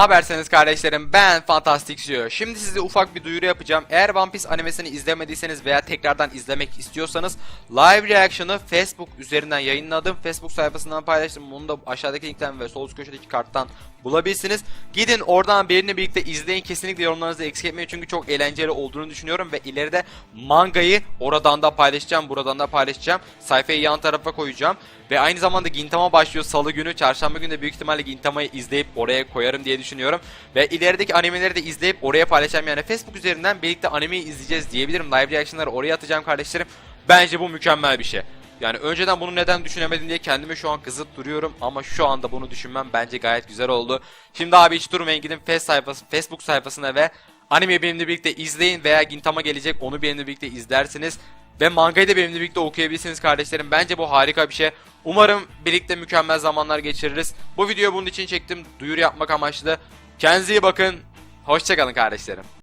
Haberseniz kardeşlerim ben Fantastic CEO. Şimdi size ufak bir duyuru yapacağım. Eğer One Piece animesini izlemediyseniz veya tekrardan izlemek istiyorsanız live reaction'ı Facebook üzerinden yayınladım. Facebook sayfasından paylaştım. Bunu da aşağıdaki linkten ve sol üst köşedeki karttan bulabilirsiniz. Gidin oradan benimle birlikte izleyin. Kesinlikle yorumlarınızı eksik etmeyin çünkü çok eğlenceli olduğunu düşünüyorum ve ileride mangayı oradan da paylaşacağım, buradan da paylaşacağım. Sayfayı yan tarafa koyacağım. Ve aynı zamanda Gintama başlıyor salı günü. Çarşamba günü de büyük ihtimalle Gintama'yı izleyip oraya koyarım diye düşünüyorum. Ve ilerideki animeleri de izleyip oraya paylaşacağım. Yani Facebook üzerinden birlikte animeyi izleyeceğiz diyebilirim. Live reaction'ları oraya atacağım kardeşlerim. Bence bu mükemmel bir şey. Yani önceden bunu neden düşünemedim diye kendime şu an kızıp duruyorum ama şu anda bunu düşünmem bence gayet güzel oldu. Şimdi abi hiç durmayın gidin Face sayfası, Facebook sayfasına ve anime benimle birlikte izleyin veya Gintama gelecek onu benimle birlikte izlersiniz. Ve mangayı da benimle birlikte okuyabilirsiniz kardeşlerim. Bence bu harika bir şey. Umarım birlikte mükemmel zamanlar geçiririz. Bu videoyu bunun için çektim. Duyuru yapmak amaçlı. Kendinize iyi bakın. Hoşçakalın kardeşlerim.